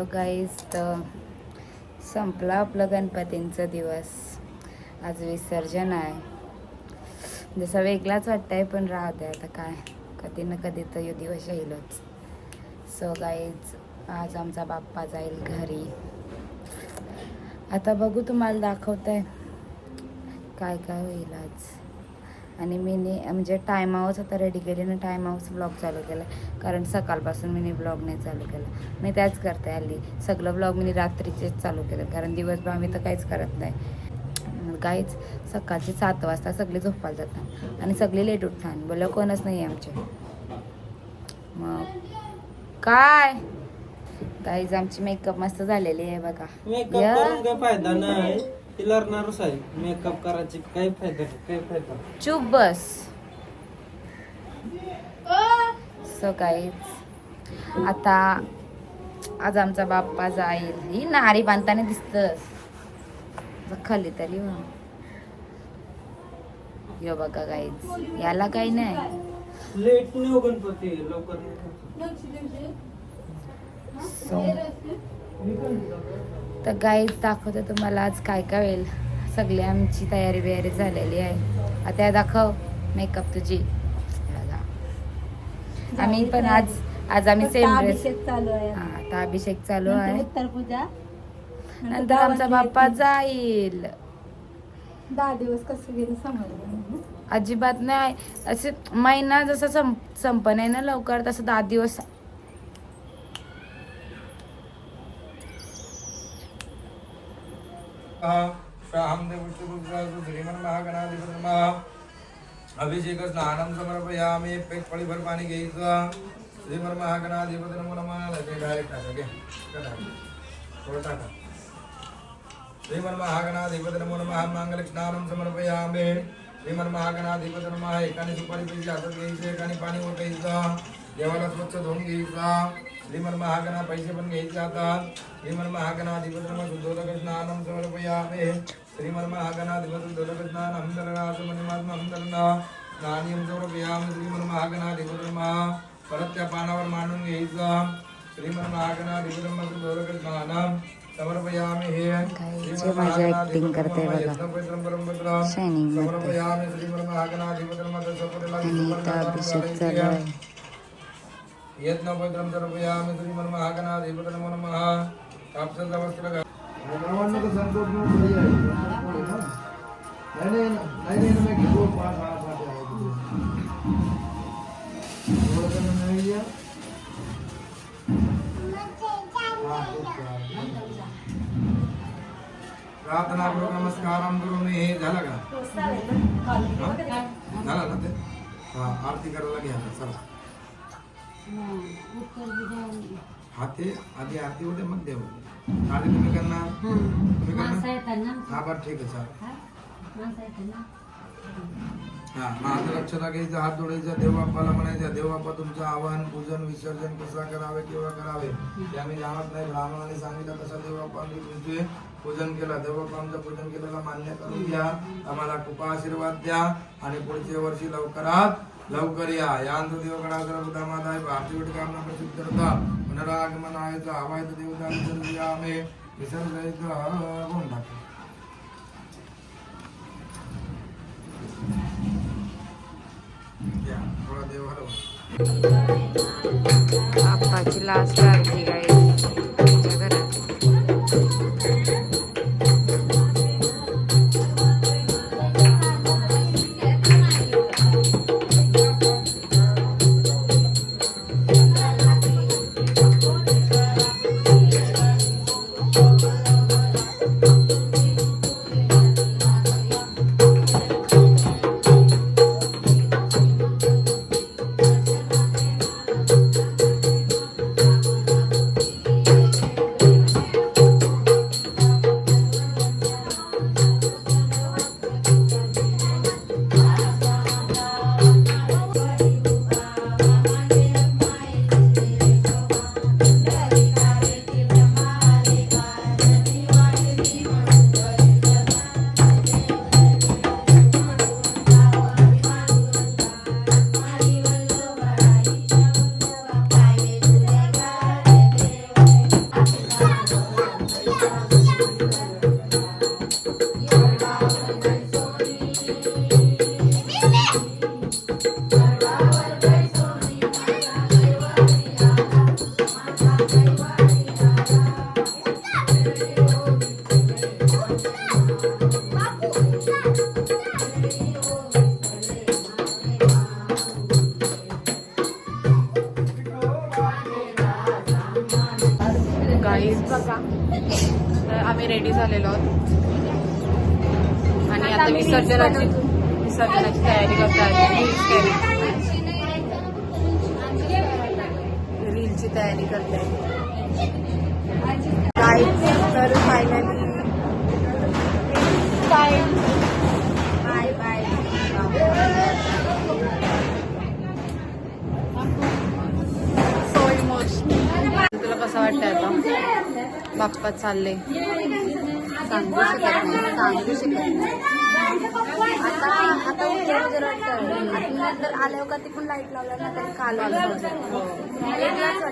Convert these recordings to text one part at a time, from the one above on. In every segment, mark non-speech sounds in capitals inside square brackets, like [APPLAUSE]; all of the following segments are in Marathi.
हॅलो गाईज तर संपला आपलं गणपतींचा दिवस. आज विसर्जन आहे. जसा वेगळाच वाटतंय पण राहू दे आता काय. कधी ना कधी तर यो दिवस येईलच. सो गाईज आज आमचा बाप्पा जाईल घरी. आता बघू तुम्हाला दाखवतंय. काय काय होईल आज. आणि मी म्हणजे टाईम हाऊस आता रेडी केली ना टाईम हाऊस ब्लॉग चालू केला. कारण सकाळपासून मी ब्लॉग नाही चालू केला. मी त्याच करते हल्ली. सगळं ब्लॉग मी रात्रीचेच चालू केलं. कारण दिवसभर आम्ही तर काहीच करत नाही. काहीच. सकाळचे सात वाजता सगळे झोपायला जातात. आणि सगळे लेट उठतात. बोल कोणच नाही आमचे. मग काय? काहीच आमची मेकअप मस्त झालेली आहे बघा. मेकअप फायदा नाही. ती लढणारच आहे. मेकअप करायची काही फायदा नाही काही फायदा? नाही. चुप बस. सो काहीच आता आज आमचा बाप्पा जाईल. ही नारी बांधताना दिसतस. खाली तरी हो. यो बघा काहीच याला काही नाही. लेट नाही हो गणपती. लवकर नाही. सो तर गाईच दाखवते तुम्हाला आज काय काय होईल. सगळी आमची तयारी बियारी झालेली आहे. आता दाखव मेकअप तुझी. आम्ही पण आज आज आम्ही सेम ड्रेस अभिषेक चालू आहे. आता अभिषेक चालू आहे. नंतर आमचा बाप्पा जाईल. दहा दिवस कसं गेलं समजलं अजिबात नाही. असे महिना जसा सं संपन आहे ना लवकर तसं दहा दिवस अभिषेक स्नानं समर्पयामी एक पळीभर पाणी घ्यायचं श्रीमन महागणाधिपती नमो नमः ते डायरेक्ट टाका घ्या थोडं टाका श्रीमन महागणाधिपती नमो नमः मांगलिक स्नानं समर्पयामी श्रीमन महागणाधिपती नमः एकाने सुपारी पैसे हातात एकाने पाणी ओतायचं देवाला स्वच्छ धुवून घ्यायचा श्रीमन महागणा पैसे पण घ्यायचे हातात श्रीमन महागणाधिपती नमः शुद्धोदक स्नानं समर्पयामी श्रीमन महागणाधिपती शुद्धोदक स्नानं धरणाचं मनिमात्म धरणं नाणीयम समर्पयामी श्रीमन महागणाधिपती नमः परत त्या पानावर मांडून घ्यायचं. श्रीमन महागणाधिपती नमः शुद्धोदक स्नानं समर्पयामी हे acting करते बघा. Shining मध्ये. आणि इथं अभिषेक चालू आहे. यत्न पवित्रम सर्वयामि श्रीमन महागणाधिपती नमो नमः कापसाचा रावण को संतोष में बड़ी है नहीं नहीं नहीं मैं किसी पास आ पाते हैं थोड़ा सा नहीं लिया हाँ ठीक प्रार्थनापूर्वक नमस्कारम हे झालं का हा? झालं ना ते हां आरती करायला घ्या चला हा ते आधी आरती होते मग देव आधी तुम्ही करणार? तुम्ही करणार? हा बरं ठीक आहे चालेल. हा? माझं लक्षात घ्यायचं हात जोडायचा देवबाप्पाला म्हणायचं देवबाप्पा तुमचं आवाहन पूजन विसर्जन कसा करावे किंवा करावे? ते आम्ही जाणत नाही ब्राह्मणाने सांगितलं तसं देवबाप्पा आम्ही तुमचे पूजन केलं. देवबाप्पा आमचं पूजन केलेलं मान्य करून घ्या. आम्हाला कृपा आशीर्वाद द्या आणि पुढच्या वर्षी लवकरात लवकर या. यांत देवगडा सर्व माता आहे भारतीय कामना प्रसिद्ध करता पुनरागमन आहे हवायचं देवता विसर्ज आम्ही. विसर्जायचं होऊन टाकतो या. थोडा देव हलवा. बाप्पाची लास्ट आरती गाईस. विसर्जनाची विसर्जनाची तयारी करतात रीलची तयारी. करते. तर finally bye bye so emotional तुला कसं वाटतंय आता? बाप्पा चालले. सांगू शकत नाही सांगू शकत नाही. आता आता उजेड उजेड नंतर आल्यावर का तिकडून लाइट लावला ना तरी काल वेगळाच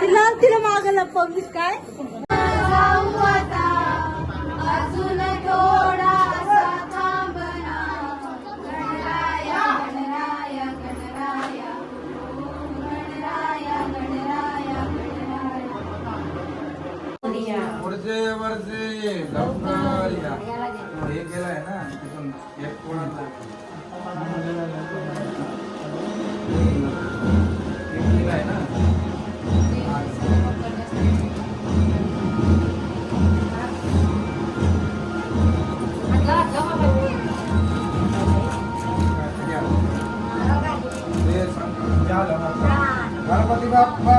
तिला तिला मागायला पब्लिक काय? गणपती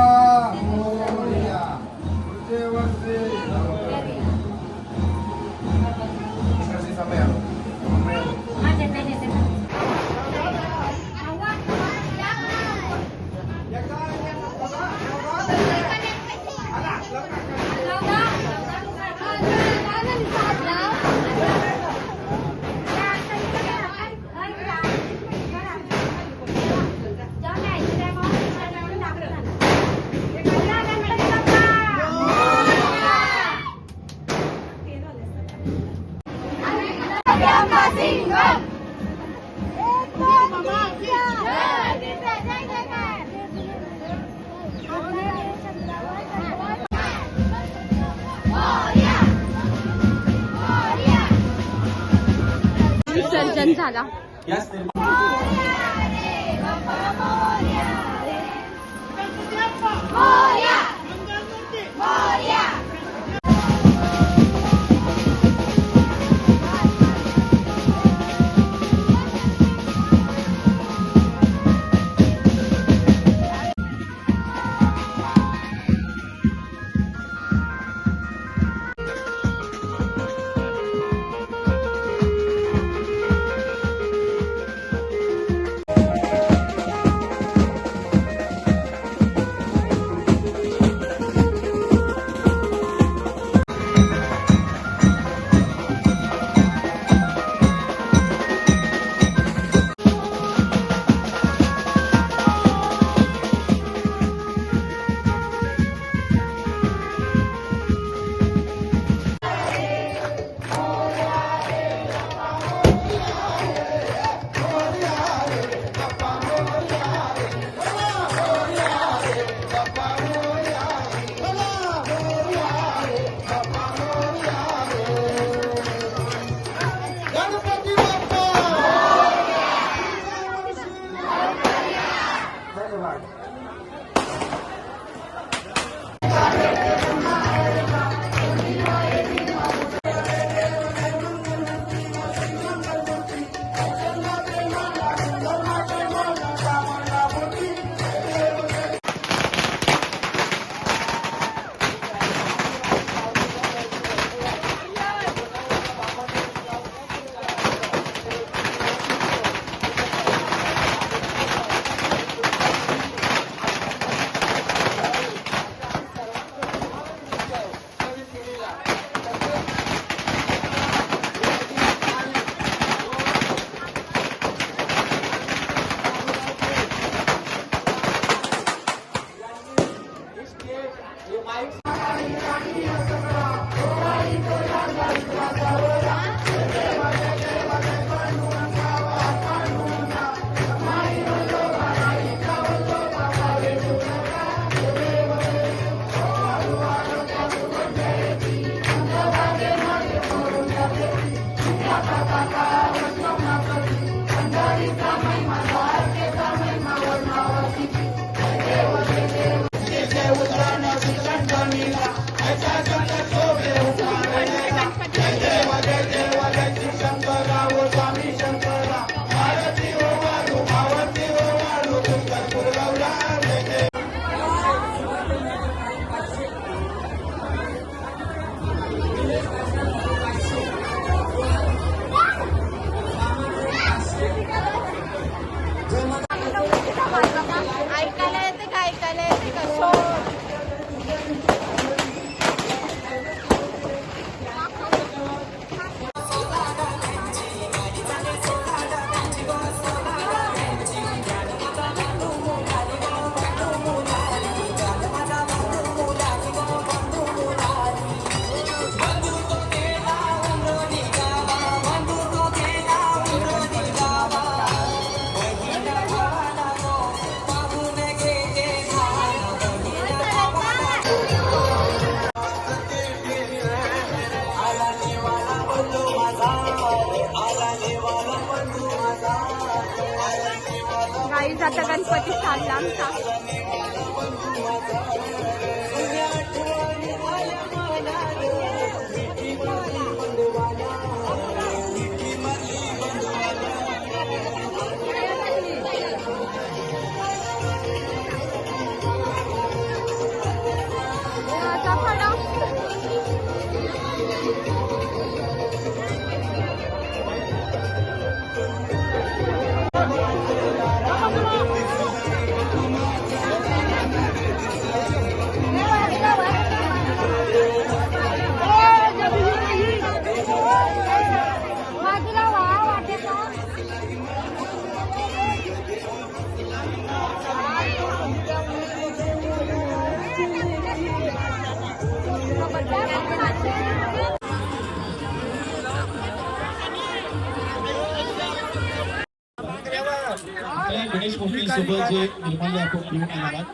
सोबत जे निर्माल्य आपण घेऊन येणार आहात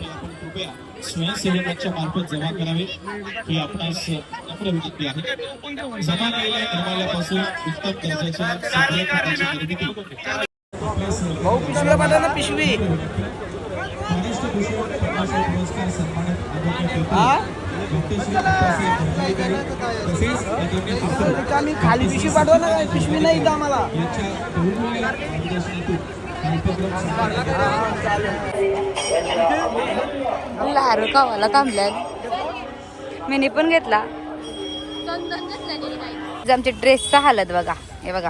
ते आपण कृपया स्वयंसेवकांच्या मार्फत जमा करावे. ही आपणास नम्र विनंती आहे. जमा केलेल्या निर्माल्यापासून उत्तम दर्जाच्या निर्मिती पिशवी. पुरस्कार सन्मानित खाली पिशवी पाठवा ना पिशवी नाही आम्हाला. यांच्या लहारू कावाला थांबल्यात. मीने पण घेतला. म्हणजे आमच्या ड्रेसचा हालत बघा. हे बघा.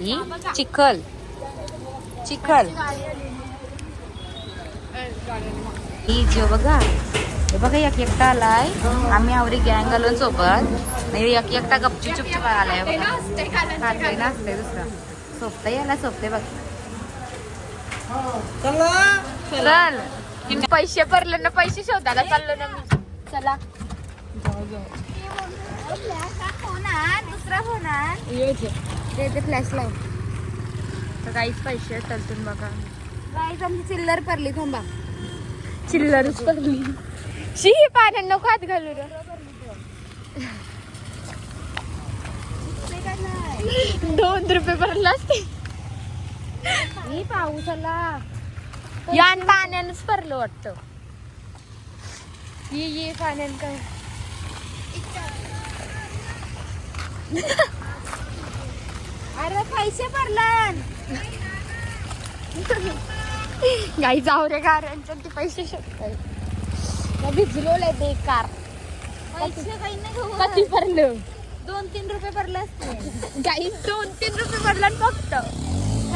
ही चिखल. चिखल. ही जो बघा. हे बघा एक एकटा आलाय. आम्ही आवरी गँग आलो सोबत. नाही एक एकटा गपची चुपचुप आलाय बघा नाचते दुसरा. सोपतंय याला सोपते बघा. चल. पैसे भरले ना पैसे शोधायला चाललो ना मी. चला. दुसरा फ्लॅश लाव तर काहीच पैसे तलतून बघा. आमची चिल्लर पडली थांबा. चिल्लरच पडली. शी पाण्यात नको हात घालू दोन रुपये भरला असते. ही पाऊस आला या पाण्यानंच भरलं वाटतं. ये ये पाण्यानं काय? अरे पैसे भरलं गाई जाऊ रे गाड्यांच्या ते पैसे शकतात भिजलो लय बेकार. पैसे काही नाही गं. कधी भरलं. दोन तीन रुपये भरले असते गाई दोन तीन रुपये भरला ना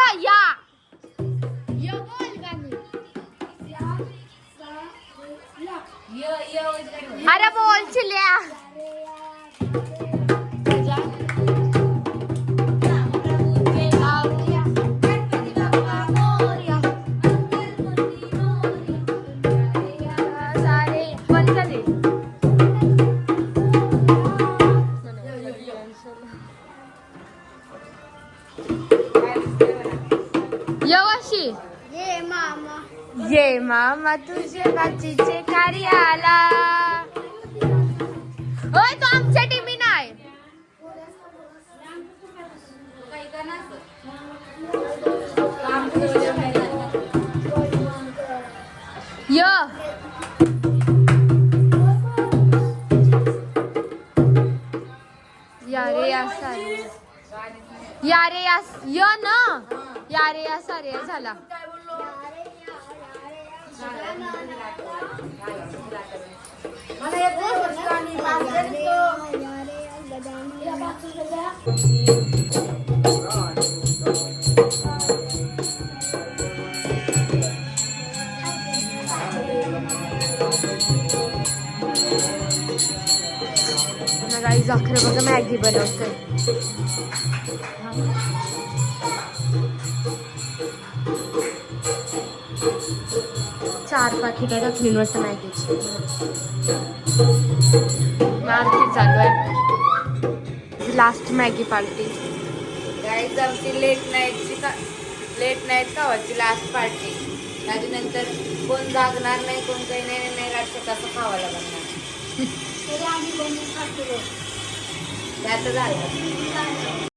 रे नसत या य बोल गाणी. अरे बोल चिल्या तुझे बाचीचे कार्याला. होय तो आमच्या टीमी नाही य. या रे या सारे. या रे या य न. या रे या सारे झाला. गाई जाखर बघा मॅगी बनवतोय चार पाकिट टाकली वाटतं मॅगीची आरती चालू आहे. लास्ट मॅगी पार्टी गाईज आमची लेट नाईटची का लेट नाईट खावायची लास्ट पार्टी त्याच्यानंतर कोण जागणार नाही कोण काही नाही नाही रातचं कसं खावं लागणार. [LAUGHS] त्याचं झालं.